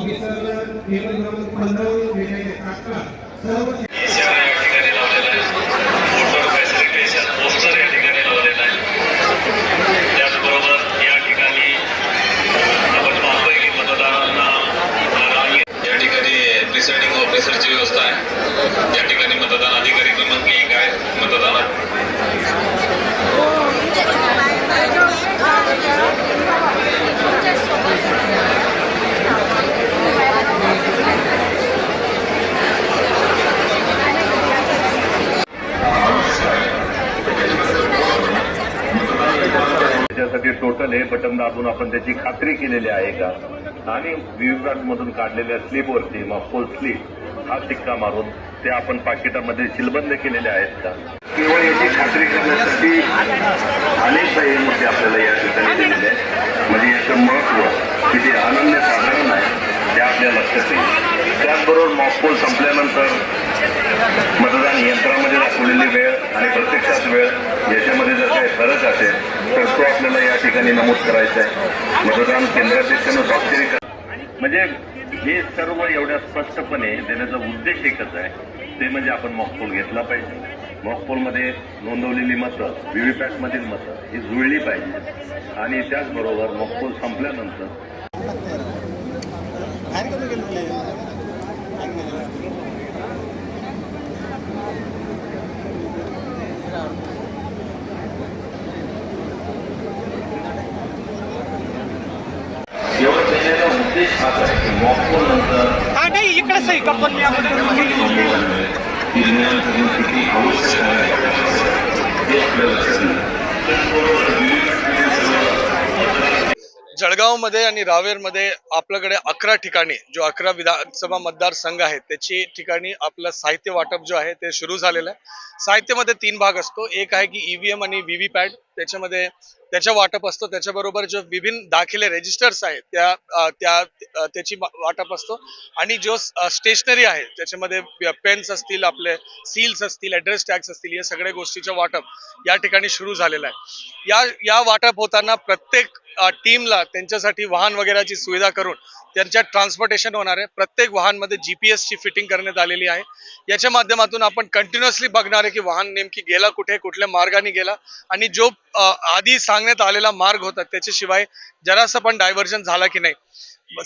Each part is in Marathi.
ऑफिसरला टेबल क्रमांक पंधरावर भेटायचे सर्व PCR या ठिकाणी लावलेला आहे वोटर फॅसिलिटेशन पोस्टर या ठिकाणी लावलेला आहे त्याचबरोबर या ठिकाणी आपण पाहतोय की मतदारांना रांगेत या ठिकाणी प्रिसाइडिंग ऑफिसरची व्यवस्था आहे या ठिकाणी मतदान अधिकारी क्रमांक एक आहे मतदानात त्याच्यासाठी हे बटन दाबून आपण त्याची खात्री केलेली आहे का? आणि व्हीव्हीपॅटमधून काढलेल्या स्लिपवरती मफोल स्लिप हा शिक्का मारून ते आपण पाकिटामध्ये सीलबंद केलेले आहेत का? केवळ याची खात्री करण्यासाठी अनेक मुद्दे आपल्याला या ठिकाणी दिलेले आहेत म्हणजे याचं महत्त्व किती अनन्यसाधारण आहे ते आपल्या लक्षात येईल त्याचबरोबर मॉकपोल संपल्यानंतर मतदान यंत्रामध्ये वेळ आणि प्रत्यक्षात वेळ याच्यामध्ये जर काही फरक असेल तर तो आपल्याला या ठिकाणी नमूद करायचा आहे. मतदान केंद्राध्यक्षानं स्वाक्षरी म्हणजे हे सर्व एवढ्या स्पष्टपणे देण्याचा उद्देश एकच आहे. ते म्हणजे आपण मॉकपोल घेतला पाहिजे. मॉकपोलमध्ये नोंदवलेली मतं व्हीव्हीपॅटमधील मतं ही जुळली पाहिजे. आणि त्याचबरोबर मॉकपोल संपल्यानंतर एवढं देण्याचा उद्देश हाच आहे की मॉकपोल नंतर हा नाही इकडे सही का पण मी करणे किती आवश्यक आहे हे आपल्या लक्षात येईल जळगावमध्ये आणि रावेरमध्ये आपल्याकडे अकरा ठिकाणी जो अकरा विधानसभा मतदारसंघ आहे त्याची ठिकाणी आपलं साहित्य वाटप जो आहे ते सुरू झालेलं आहे. साहित्यामध्ये तीन भाग असतो. एक आहे की ईव्हीएम आणि व्ही व्ही पॅड त्याच्यामध्ये त्याचं वाटप असतो. त्याच्याबरोबर जो विभिन्न दाखिले रेजिस्टर्स आहेत त्या त्या त्याची वाटप असतो. आणि जो स्टेशनरी आहे त्याच्यामध्ये पेन्स असतील आपले सील्स असतील ॲड्रेस टॅग्स असतील या सगळ्या गोष्टीचं वाटप या ठिकाणी सुरू झालेलं आहे. या या वाटप होताना प्रत्येक टीमला त्यांच्यासाठी वाहन वगैरेची सुविधा करून त्यांच्यात ट्रान्सपोर्टेशन होणार आहे. प्रत्येक वाहनमध्ये जीपीएस ची फिटिंग करण्यात आलेली आहे. याच्या माध्यमातून आपण कंटिन्युअसली बघणार आहे की वाहन नेमकी गेला कुठे कुठल्या मार्गाने गेला आणि जो आधी सांगण्यात आलेला मार्ग होता त्याच्याशिवाय जरासा पण डायव्हर्जन झाला की नाही.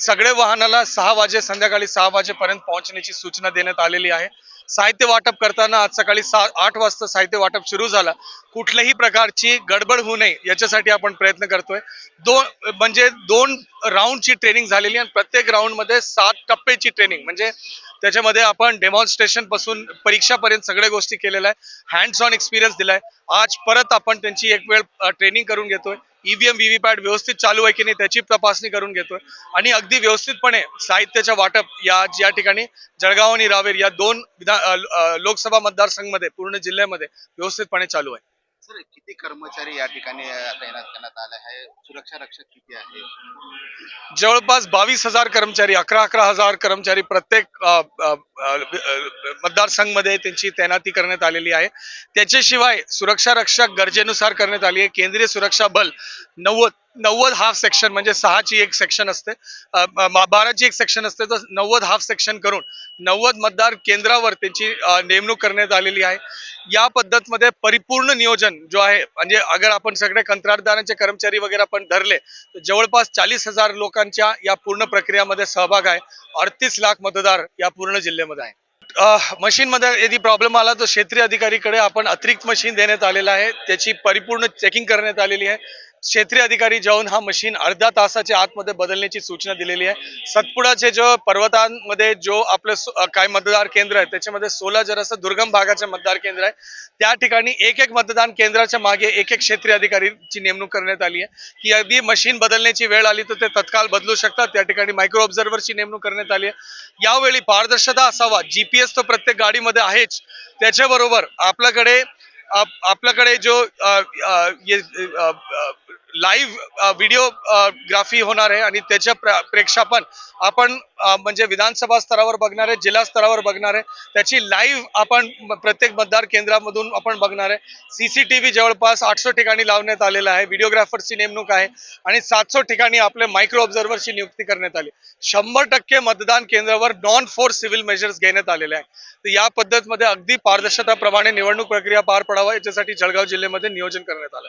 सगळे वाहनाला सहा वाजे संध्याकाळी सहा वाजेपर्यंत पोहोचण्याची सूचना देण्यात आलेली आहे. साहित्य वाटप करताना आज सकाळी सा आठ वाजता साहित्य वाटप सुरू झालं. कुठल्याही प्रकारची गडबड होऊ नये याच्यासाठी आपण प्रयत्न करतोय. दोन म्हणजे दोन राऊंडची ट्रेनिंग झालेली आणि प्रत्येक राऊंडमध्ये सात टप्प्याची ट्रेनिंग म्हणजे त्याच्यामध्ये आपण डेमॉन्स्ट्रेशनपासून परीक्षापर्यंत सगळ्या गोष्टी केलेल्या आहे हँड्स ऑन एक्सपिरियन्स दिलाय. आज परत आपण त्यांची एक वेळ ट्रेनिंग करून घेतोय. ईव्हीएम व्हीव्हीपॅट व्यवस्थित चालू आहे की नाही त्याची तपासणी करून घेतोय. आणि अगदी व्यवस्थितपणे साहित्याच्या वाटप या या ठिकाणी जळगाव आणि रावेर या दोन विधान लोकसभा मतदारसंघमध्ये पूर्ण जिल्ह्यामध्ये व्यवस्थितपणे चालू आहे. सर किती कर्मचारी या ठिकाणी तैनात करण्यात आले आहे? सुरक्षा रक्षक किती आहे? जवळपास बावीस हजार कर्मचारी अकरा अकरा हजार कर्मचारी प्रत्येक मतदारसंघमध्ये त्यांची तैनाती करण्यात आलेली आहे. त्याच्याशिवाय सुरक्षा रक्षक गरजेनुसार करण्यात आली आहे. केंद्रीय सुरक्षा बल नव्वद नव्वद हाफ सेक्शन म्हणजे सहाची एक सेक्शन असते. बाराची एक सेक्शन असते. तर नव्वद हाफ सेक्शन करून नव्वद मतदार केंद्रावर त्यांची नेमणूक करण्यात आलेली आहे. या पद्धतमध्ये परिपूर्ण नियोजन जो आहे म्हणजे अगर आपण सगळे कंत्राटदारांचे कर्मचारी वगैरे आपण धरले तर जवळपास चाळीस हजार लोकांच्या या पूर्ण प्रक्रियामध्ये सहभाग आहे. अडतीस लाख मतदार या पूर्ण जिल्ह्यामध्ये आहे. मशीन मध्ये यदि प्रॉब्लेम आला तर क्षेत्रीय अधिकारीकडे आपण अतिरिक्त मशीन देण्यात आलेलं आहे. त्याची परिपूर्ण चेकिंग करण्यात आलेली आहे. क्षेत्रीय अधिकारी जाऊन हा मशीन अर्ध्या तासाच्या आतमध्ये बदलण्याची सूचना दिलेली आहे. सतपुडाचे जो पर्वतांमध्ये जो आपलं काय मतदार केंद्र आहे त्याच्यामध्ये सोला जरासं दुर्गम भागाचे मतदार केंद्र आहे. त्या ठिकाणी एक एक मतदान केंद्राच्या मागे एक एक क्षेत्रीय अधिकारीची नेमणूक करण्यात आली आहे. की अगदी मशीन बदलण्याची वेळ आली तर ते तत्काळ बदलू शकतात. त्या ठिकाणी मायक्रो ऑब्झर्व्हरची नेमणूक करण्यात आली आहे. यावेळी पारदर्शकता असावा जीपीएस तो प्रत्येक गाडीमध्ये आहेच. त्याच्याबरोबर आपल्याकडे आपल्याकडे जो आ, आ, ये- आ, आ, लाईव्ह व्हिडिओग्राफी होणार आहे आणि त्याच्या प्र- प्रेक्षापन आपण म्हणजे विधानसभा स्तरावर बघणार आहे जिल्हा स्तरावर बघणार आहे. त्याची लाईव्ह आपण प्रत्येक मतदार केंद्रामधून आपण बघणार आहे. सीसीटीव्ही जवळपास आठशे ठिकाणी लावण्यात आलेला आहे. व्हिडिओग्राफरची नेमणूक आहे आणि सातशे ठिकाणी आपले मायक्रो ऑब्झर्व्हरची नियुक्ती करण्यात आली. शंभर टक्के मतदान केंद्रावर नॉन फोर्स सिव्हिल मेजर्स घेण्यात आलेले आहे. तर या पद्धतीमध्ये अगदी पारदर्शकताप्रमाणे निवडणूक प्रक्रिया पार पडावा. याच्यासाठी जळगाव जिल्ह्यामध्ये नियोजन करण्यात आलं.